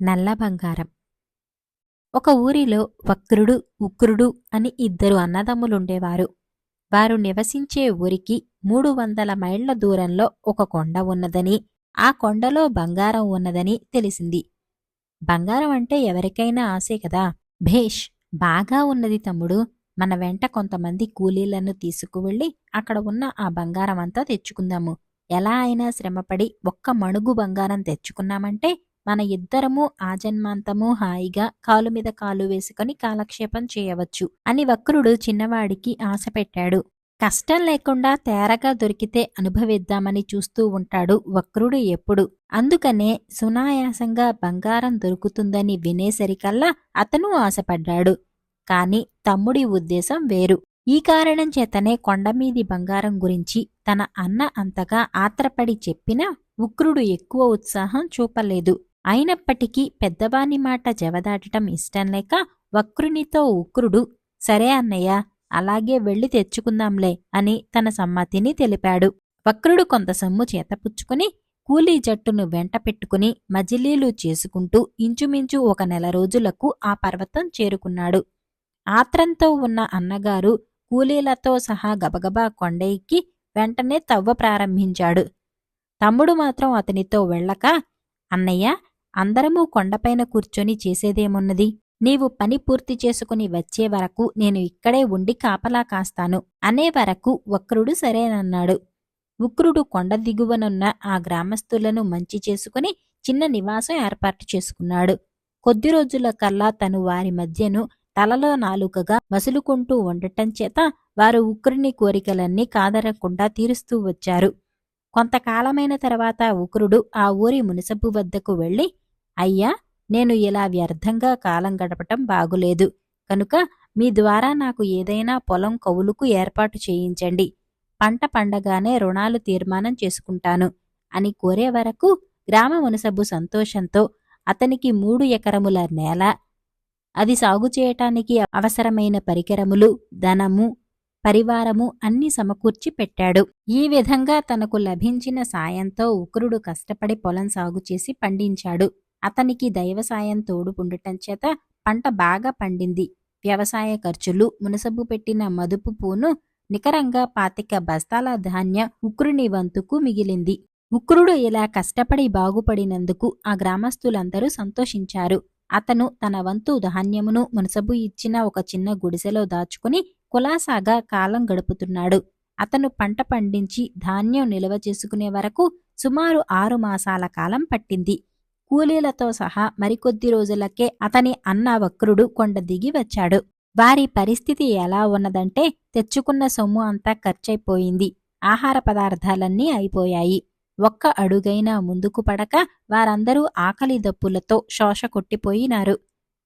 నల్ల బంగారం. ఒక ఊరిలో వక్రుడు ఉక్రుడు అని ఇద్దరు అన్నదమ్ములుండేవారు. వారు నివసించే ఊరికి మూడు వందల మైళ్ళ దూరంలో ఒక కొండ ఉన్నదని ఆ కొండలో బంగారం ఉన్నదని తెలిసింది. బంగారం అంటే ఎవరికైనా ఆశే కదా. భేష్ బాగా ఉన్నది తమ్ముడు. మన వెంట కొంతమంది కూలీలను తీసుకువెళ్ళి అక్కడ ఉన్న ఆ బంగారం అంతా తెచ్చుకుందాము. ఎలా అయినా శ్రమపడి ఒక్క మణుగు బంగారం తెచ్చుకున్నామంటే మన ఇద్దరము ఆజన్మాంతము హాయిగా కాలు మీద కాలు వేసుకొని కాలక్షేపం చేయవచ్చు అని వక్రుడు చిన్నవాడికి ఆశ పెట్టాడు. కష్టం లేకుండా తేరగా దొరికితే అనుభవిద్దామని చూస్తూ ఉంటాడు వక్రుడు ఎప్పుడు. అందుకనే సునాయాసంగా బంగారం దొరుకుతుందని వినేసరికల్లా అతను ఆశపడ్డాడు. కాని తమ్ముడి ఉద్దేశం వేరు. ఈ కారణం చేతనే కొండమీది బంగారం గురించి తన అన్న అంతగా ఆత్రపడి చెప్పినా ఉక్రుడు ఎక్కువ ఉత్సాహం చూపలేదు. అయినప్పటికీ పెద్దవాని మాట జవదాటటం ఇష్టం లేక వక్రునితో ఉక్రుడు సరే అన్నయ్య అలాగే వెళ్ళి తెచ్చుకుందాంలే అని తన సమ్మతిని తెలిపాడు. వక్రుడు కొంత సొమ్ము చేతపుచ్చుకుని కూలీ జట్టును వెంట పెట్టుకుని మజిలీలు చేసుకుంటూ ఇంచుమించు ఒక నెల రోజులకు ఆ పర్వతం చేరుకున్నాడు. ఆత్రంతో ఉన్న అన్నగారు కూలీలతో సహా గబగబా కొండ ఎక్కి వెంటనే తవ్వ ప్రారంభించాడు. తమ్ముడు మాత్రం అతనితో వెళ్ళక అన్నయ్య అందరమూ కొండపైన కూర్చొని చేసేదేమున్నది? నీవు పని పూర్తి చేసుకుని వచ్చే వరకు నేను ఇక్కడే ఉండి కాపలా కాస్తాను. అనే వరకు వక్రుడు సరేనన్నాడు. ఉక్రుడు కొండ దిగువనున్న ఆ గ్రామస్తులను మంచి చేసుకుని చిన్న నివాసం ఏర్పాటు చేసుకున్నాడు. కొద్ది రోజుల కల్లా తను వారి మధ్యను తలలో నాలుకగా మసులుకుంటూ ఉండటం చేత వారు ఉక్రుని కోరికలన్నీ కాదరకుండా తీరుస్తూ వచ్చారు. కొంతకాలమైన తర్వాత ఉక్రుడు ఆ ఊరి మునిసబ్బు వద్దకు వెళ్ళి అయ్యా నేను ఇలా వ్యర్థంగా కాలం గడపటం బాగులేదు. కనుక మీ ద్వారా నాకు ఏదైనా పొలం కవులుకు ఏర్పాటు చేయించండి. పంట పండగానే రుణాలు తీర్మానం చేసుకుంటాను అని కోరే వరకు గ్రామ మునసబ్బు సంతోషంతో అతనికి మూడు ఎకరముల నేల అది సాగు చేయటానికి అవసరమైన పరికరములు ధనము పరివారము అన్ని సమకూర్చి పెట్టాడు. ఈ విధంగా తనకు లభించిన సాయంతో ఉక్రుడు కష్టపడి పొలం సాగు చేసి పండించాడు. అతనికి దైవ సాయం తోడుపుండటం చేత పంట బాగా పండింది. వ్యవసాయ ఖర్చులు మునసబు పెట్టిన మదుపు పూను నికరంగా పాతిక బస్తాల ధాన్య ఉక్రుని వంతుకు మిగిలింది. ఉక్రుడు ఇలా కష్టపడి బాగుపడినందుకు ఆ గ్రామస్తులందరూ సంతోషించారు. అతను తన వంతు ధాన్యమును మునసబు ఇచ్చిన ఒక చిన్న గుడిసెలో దాచుకుని కులాసాగా కాలం గడుపుతున్నాడు. అతను పంట పండించి ధాన్యం నిల్వ చేసుకునే వరకు సుమారు ఆరు మాసాల కాలం పట్టింది. కూలీలతో సహా మరికొద్ది రోజులకే అతని అన్న వక్రుడు కొండ దిగి వచ్చాడు. వారి పరిస్థితి ఎలా ఉన్నదంటే తెచ్చుకున్న సొమ్ము అంతా ఖర్చయిపోయింది ఆహార పదార్థాలన్నీ అయిపోయాయి. ఒక్క అడుగైనా ముందుకు పడక వారందరూ ఆకలి దప్పులతో శోష కొట్టిపోయినారు.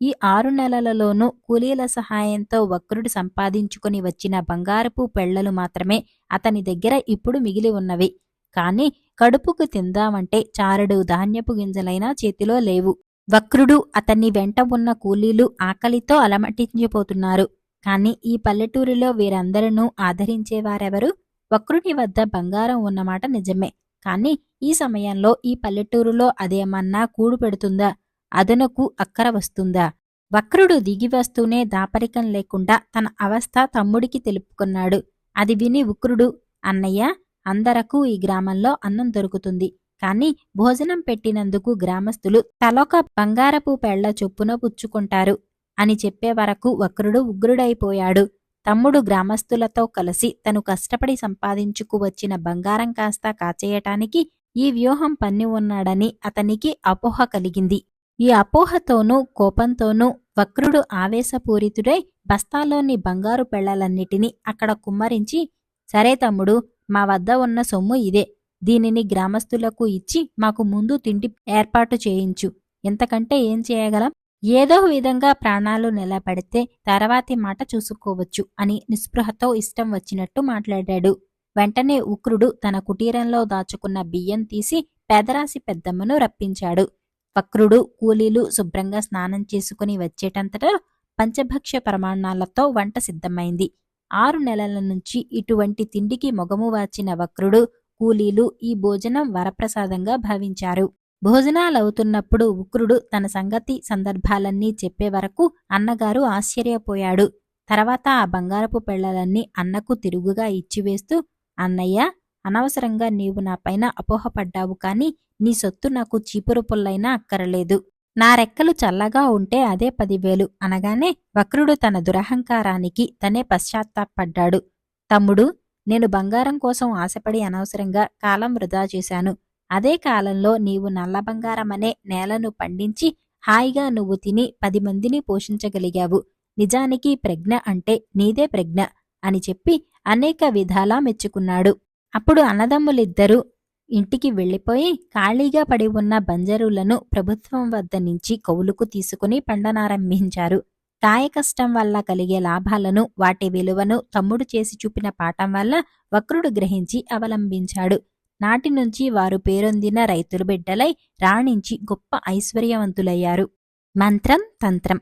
ఈ ఆరు నెలలలోనూ కూలీల సహాయంతో వక్రుడు సంపాదించుకుని వచ్చిన బంగారపు పెళ్ళలు మాత్రమే అతని దగ్గర ఇప్పుడు మిగిలి ఉన్నవి. కాని కడుపుకు తిందామంటే చారడు ధాన్యపు గింజలైనా చేతిలో లేవు. వక్రుడు అతన్ని వెంట ఉన్న కూలీలు ఆకలితో అలమటించిపోతున్నారు. కాని ఈ పల్లెటూరిలో వీరందరూ ఆదరించేవారెవరు? వక్రుని వద్ద బంగారం ఉన్నమాట నిజమే. కాని ఈ సమయంలో ఈ పల్లెటూరులో అదేమన్నా కూడు పెడుతుందా? అదనకు అక్కర వస్తుందా? వక్రుడు దిగి వస్తూనే దాపరికం లేకుండా తన అవస్థ తమ్ముడికి తెలుపుకున్నాడు. అది విని ఉక్రుడు అన్నయ్య అందరకు ఈ గ్రామంలో అన్నం దొరుకుతుంది. కాని భోజనం పెట్టినందుకు గ్రామస్తులు తలొక బంగారపు పెళ్ళ చొప్పున పుచ్చుకుంటారు అని చెప్పే వరకు వక్రుడు ఉగ్రుడైపోయాడు. తమ్ముడు గ్రామస్తులతో కలిసి తను కష్టపడి సంపాదించుకు వచ్చిన బంగారం కాస్త కాచేయటానికి ఈ వ్యూహం పన్ని ఉన్నాడని అతనికి అపోహ కలిగింది. ఈ అపోహతోనూ కోపంతోనూ వక్రుడు ఆవేశపూరితుడై బస్తాలోని బంగారు పెళ్ళలన్నిటినీ అక్కడ కుమ్మరించి సరే తమ్ముడు మా వద్ద ఉన్న సొమ్ము ఇదే. దీనిని గ్రామస్తులకు ఇచ్చి మాకు ముందు తిండి ఏర్పాటు చేయించు. ఎంతకంటే ఏం చేయగలం? ఏదో విధంగా ప్రాణాలు నిలబడితే తర్వాతి మాట చూసుకోవచ్చు అని నిస్పృహతో ఇష్టం వచ్చినట్టు మాట్లాడాడు. వెంటనే ఉక్రుడు తన కుటీరంలో దాచుకున్న బియ్యం తీసి పేదరాశి పెద్దమ్మను రప్పించాడు. వక్రుడు కూలీలు శుభ్రంగా స్నానం చేసుకుని వచ్చేటంతటా పంచభక్ష్య ప్రమాణాలతో వంట సిద్ధమైంది. ఆరు నెలల నుంచి ఇటువంటి తిండికి మొగము వాచిన వక్రుడు కూలీలు ఈ భోజనం వరప్రసాదంగా భావించారు. భోజనాలవుతున్నప్పుడు ఉక్రుడు తన సంగతి సందర్భాలన్నీ చెప్పే వరకు అన్నగారు ఆశ్చర్యపోయాడు. తర్వాత ఆ బంగారపు పెళ్ళలన్నీ అన్నకు తిరుగుగా ఇచ్చివేస్తూ అన్నయ్య అనవసరంగా నీవు నా పైన అపోహపడ్డావు కాని నీ సొత్తు నాకు చీపురు పుల్లైనా అక్కరలేదు. నా రెక్కలు చల్లగా ఉంటే అదే పదివేలు అనగానే వక్రుడు తన దురహంకారానికి తనే పశ్చాత్తాపడ్డాడు. తమ్ముడు నేను బంగారం కోసం ఆశపడి అనవసరంగా కాలం వృధా చేశాను. అదే కాలంలో నీవు నల్ల బంగారమనే నేలను పండించి హాయిగా నువ్వు తిని పది మందిని పోషించగలిగావు. నిజానికి ప్రజ్ఞ అంటే నీదే ప్రజ్ఞ అని చెప్పి అనేక విధాలా మెచ్చుకున్నాడు. అప్పుడు అన్నదమ్ములిద్దరూ ఇంటికి వెళ్ళిపోయి ఖాళీగా పడి ఉన్న బంజరులను ప్రభుత్వం వద్ద నుంచి కౌలుకు తీసుకుని పండనారంభించారు. కాయకష్టం వల్ల కలిగే లాభాలను వాటి విలువను తమ్ముడు చేసి చూపిన పాఠం వల్ల వక్రుడు గ్రహించి అవలంబించాడు. నాటి నుంచి వారు పేరొందిన రైతులు బిడ్డలై రాణించి గొప్ప ఐశ్వర్యవంతులయ్యారు. మంత్రం తంత్రం.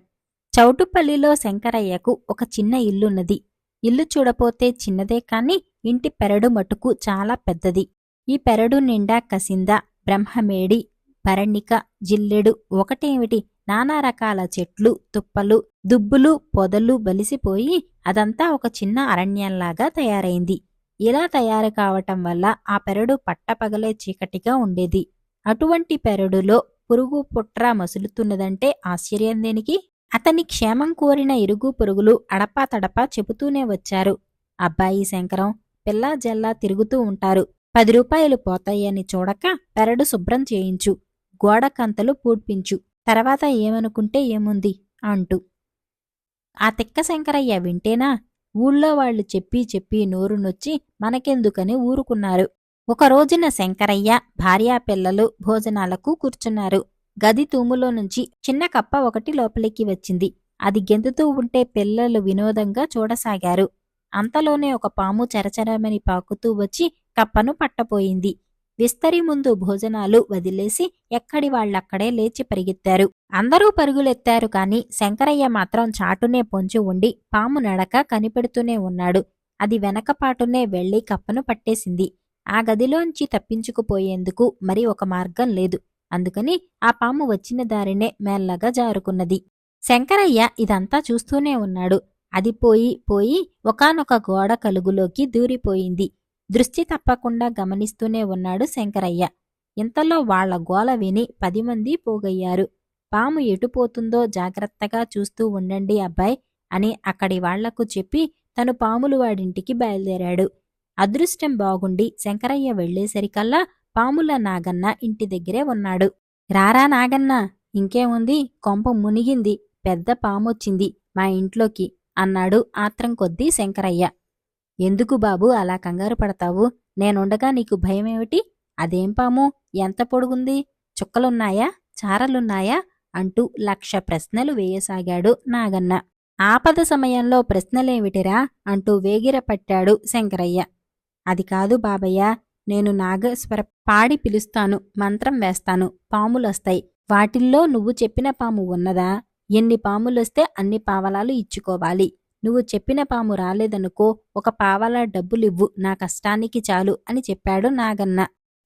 చౌటుపల్లిలో శంకరయ్యకు ఒక చిన్న ఇల్లున్నది. ఇల్లు చూడపోతే చిన్నదే కాని ఇంటి పెరడు మటుకు చాలా పెద్దది. ఈ పెరడు నిండా కసింద బ్రహ్మమేడి భరణిక జిల్లెడు ఒకటేమిటి? నానా రకాల చెట్లు తుప్పలు దుబ్బులు పొదలు బలిసిపోయి అదంతా ఒక చిన్న అరణ్యంలాగా తయారైంది. ఇలా తయారు కావటం వల్ల ఆ పెరడు పట్టపగలే చీకటిగా ఉండేది. అటువంటి పెరడులో పురుగు పుట్ర మసులుతున్నదంటే ఆశ్చర్యం దేనికి? అతని క్షేమం కోరిన ఇరుగు పొరుగులు అడపా తడపా చెబుతూనే వచ్చారు. అబ్బాయి శంకరం పిల్లా జల్లా తిరుగుతూ ఉంటారు. పది రూపాయలు పోతాయని చూడక పెరడు శుభ్రం చేయించు. గోడ కంతలు పూడ్పించు. తర్వాత ఏమనుకుంటే ఏముంది? అంటూ. ఆ తిక్క శంకరయ్య వింటేనా? ఊళ్ళో వాళ్ళు చెప్పి చెప్పి నోరు నొచ్చి మనకెందుకని ఊరుకున్నారు. ఒక రోజున శంకరయ్య భార్యా పిల్లలు భోజనాలకు కూర్చున్నారు. గది తూములో నుంచి చిన్న కప్ప ఒకటి లోపలికి వచ్చింది. అది గెంతుతూ ఉంటే పిల్లలు వినోదంగా చూడసాగారు. అంతలోనే ఒక పాము చరచరమని పాకుతూ వచ్చి కప్పను పట్టపోయింది విస్తరి ముందు భోజనాలు వదిలేసి ఎక్కడి వాళ్ళక్కడే లేచి పరిగెత్తారు. అందరూ పరుగులెత్తారు కాని శంకరయ్య మాత్రం చాటునే పొంచి ఉండి పాము నడక కనిపెడుతూనే ఉన్నాడు. అది వెనకపాటునే వెళ్ళి కప్పను పట్టేసింది. ఆ గదిలోంచి తప్పించుకుపోయేందుకు మరి ఒక మార్గం లేదు. అందుకని ఆ పాము వచ్చిన దారినే మెల్లగా జారుకున్నది. శంకరయ్య ఇదంతా చూస్తూనే ఉన్నాడు. అది పోయి పోయి ఒకానొక గోడ కలుగులోకి దూరిపోయింది. దృష్టి తప్పకుండా గమనిస్తూనే ఉన్నాడు శంకరయ్య. ఇంతలో వాళ్ళ గోల విని పది మంది పోగయ్యారు. పాము ఎటుపోతుందో జాగ్రత్తగా చూస్తూ ఉండండి అబ్బాయ్ అని అక్కడి వాళ్ళకు చెప్పి తను పాములు వాడింటికి బయలుదేరాడు. అదృష్టం బాగుండి శంకరయ్య వెళ్ళేసరికల్లా పాముల నాగన్న ఇంటి దగ్గరే ఉన్నాడు. రారా నాగన్న ఇంకేముంది? కొంప మునిగింది. పెద్ద పామొచ్చింది. మా ఇంట్లోకి అన్నాడు ఆత్రం కొద్దీ శంకరయ్య. ఎందుకు బాబు అలా కంగారు పడతావు? నేనుండగా నీకు భయమేమిటి? అదేం పాము? ఎంత పొడుగుంది? చుక్కలున్నాయా? చారలున్నాయా? అంటూ లక్ష ప్రశ్నలు వేయసాగాడు నాగన్న. ఆపద సమయంలో ప్రశ్నలేమిటిరా? అంటూ వేగిరపట్టాడు శంకరయ్య. అది కాదు బాబయ్య నేను నాగేశ్వర పాడి పిలుస్తాను మంత్రం వేస్తాను పాములొస్తాయి. వాటిల్లో నువ్వు చెప్పిన పాము ఉన్నదా? ఎన్ని పాములొస్తే అన్ని పావలాలు ఇచ్చుకోవాలి. నువ్వు చెప్పిన పాము రాలేదనుకో ఒక పావలా డబ్బులివ్వు నా కష్టానికి చాలు అని చెప్పాడు నాగన్న.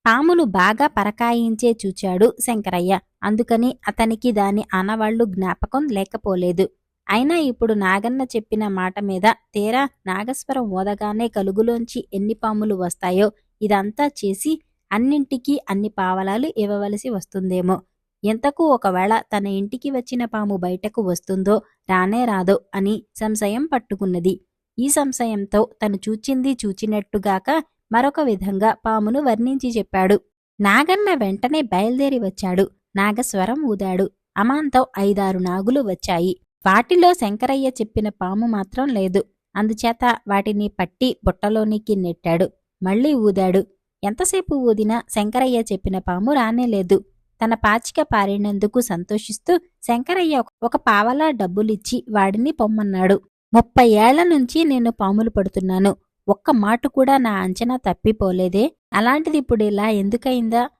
పామును బాగా పరకాయించే చూచాడు శంకరయ్య. అందుకని అతనికి దాని ఆనవాళ్ళు జ్ఞాపకం లేకపోలేదు. అయినా ఇప్పుడు నాగన్న చెప్పిన మాట మీద తీరా నాగస్వరం ఓదగానే కలుగులోంచి ఎన్ని పాములు వస్తాయో ఇదంతా చేసి అన్నింటికీ అన్ని పావలాలు ఇవ్వవలసి వస్తుందేమో. ఎంతకు ఒకవేళ తన ఇంటికి వచ్చిన పాము బయటకు వస్తుందో రానే రాదో అని సంశయం పట్టుకున్నది. ఈ సంశయంతో తను చూచింది చూచినట్టుగాక మరొక విధంగా పామును వర్ణించి చెప్పాడు. నాగన్న వెంటనే బయలుదేరి వచ్చాడు. నాగస్వరం ఊదాడు. అమాంతం ఐదారు నాగులు వచ్చాయి. వాటిలో శంకరయ్య చెప్పిన పాము మాత్రం లేదు. అందుచేత వాటిని పట్టి బుట్టలోనికి నెట్టాడు. మళ్ళీ ఊదాడు. ఎంతసేపు ఊదినా శంకరయ్య చెప్పిన పాము రానేలేదు తన పాచిక పారినందుకు సంతోషిస్తూ శంకరయ్య ఒక పావలా డబ్బులిచ్చి వాడిని పొమ్మన్నాడు. ముప్పై ఏళ్ళ నుంచి నేను పాములు పడుతున్నాను. ఒక్క మాట కూడా నా అంచనా తప్పిపోలేదే. అలాంటిది ఇప్పుడు ఇలా ఎందుకయిందా?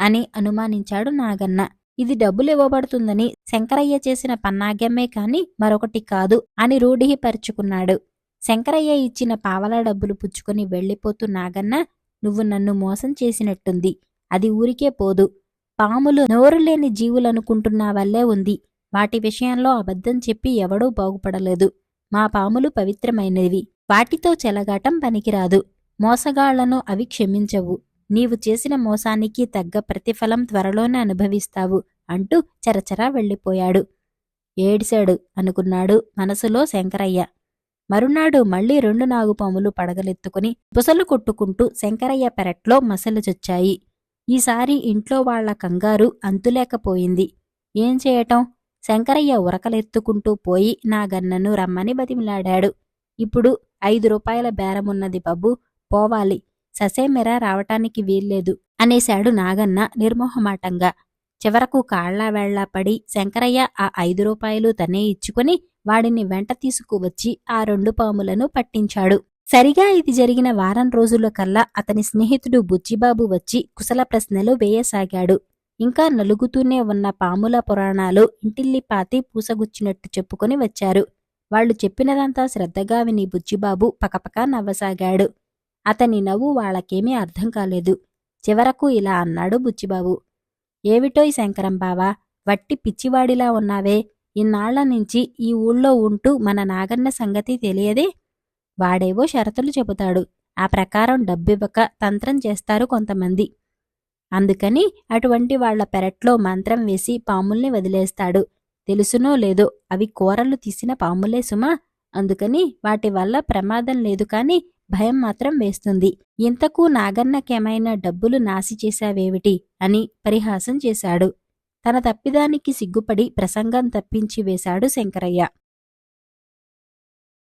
అని అనుమానించాడు నాగన్న. ఇది డబ్బులు ఇవ్వబడుతుందని శంకరయ్య చేసిన పన్నాగ్యమే కాని మరొకటి కాదు అని రూఢిపరుచుకున్నాడు. శంకరయ్య ఇచ్చిన పావలా డబ్బులు పుచ్చుకొని వెళ్ళిపోతూ నాగన్న నువ్వు నన్ను మోసం చేసినట్టుంది. అది ఊరికే పోదు. పాములు నోరు లేని జీవులనుకుంటున్నా వల్లే ఉంది. వాటి విషయంలో అబద్ధం చెప్పి ఎవడూ బాగుపడలేదు. మా పాములు పవిత్రమైనవి. వాటితో చెలగాటం పనికిరాదు. మోసగాళ్ళను అవి క్షమించవు. నీవు చేసిన మోసానికి తగ్గ ప్రతిఫలం త్వరలోనే అనుభవిస్తావు అంటూ చరచరా వెళ్ళిపోయాడు. ఏడిశాడు అనుకున్నాడు మనసులో శంకరయ్య. మరునాడు మళ్ళీ రెండు నాగుపాములు పడగలెత్తుకుని బుసలు కొట్టుకుంటూ శంకరయ్య పెరట్లో మసలు చొచ్చాయి. ఈసారి ఇంట్లో వాళ్ళ కంగారు అంతులేకపోయింది. ఏం చేయటం? శంకరయ్య ఉరకలెత్తుకుంటూ పోయి నా గన్నను రమ్మని బతిమిలాడాడు. ఇప్పుడు ఐదు రూపాయల బేరమున్నది బాబు పోవాలి. ససేమెరా రావటానికి వీల్లేదు అనేశాడు నాగన్న నిర్మోహమాటంగా. చివరకు కాళ్ళా వేళ్ళా పడి శంకరయ్య ఆ ఐదు రూపాయలు తనే ఇచ్చుకుని వాడిని వెంట తీసుకువచ్చి ఆ రెండు పాములను పట్టించాడు. సరిగా ఇది జరిగిన వారం రోజుల కల్లా అతని స్నేహితుడు బుజ్జిబాబు వచ్చి కుశల ప్రశ్నలు వేయసాగాడు. ఇంకా నలుగుతూనే ఉన్న పాముల పురాణాలు ఇంటిల్లిపాతి పూసగుచ్చినట్టు చెప్పుకొని వచ్చారు. వాళ్ళు చెప్పినదంతా శ్రద్ధగా విని బుజ్జిబాబు పకపక నవ్వసాగాడు. అతని నవ్వు వాళ్ళకేమీ అర్థం కాలేదు. చివరకు ఇలా అన్నాడు బుచ్చిబాబు ఏవిటోయ్ శంకరం బావా? వట్టి పిచ్చివాడిలా ఉన్నావే. ఇన్నాళ్ళ నుంచి ఈ ఊళ్ళో ఉంటూ మన నాగన్న సంగతి తెలియదే? వాడేవో షరతులు చెబుతాడు. ఆ ప్రకారం డబ్బివ్వక తంత్రం చేస్తారు కొంతమంది. అందుకని అటువంటి వాళ్ళ పెరట్లో మంత్రం వేసి పాముల్ని వదిలేస్తాడు. తెలుసునో లేదో అవి కూరలు తీసిన పాములే సుమా. అందుకని వాటి వల్ల ప్రమాదం లేదు కాని భయం మాత్రం వేస్తుంది. ఇంతకు నాగన్నకేమైనా డబ్బులు నాసి చేశావేమిటి? అని పరిహాసం చేశాడు. తన తప్పిదానికి సిగ్గుపడి ప్రసంగం తప్పించి వేశాడు శంకరయ్య.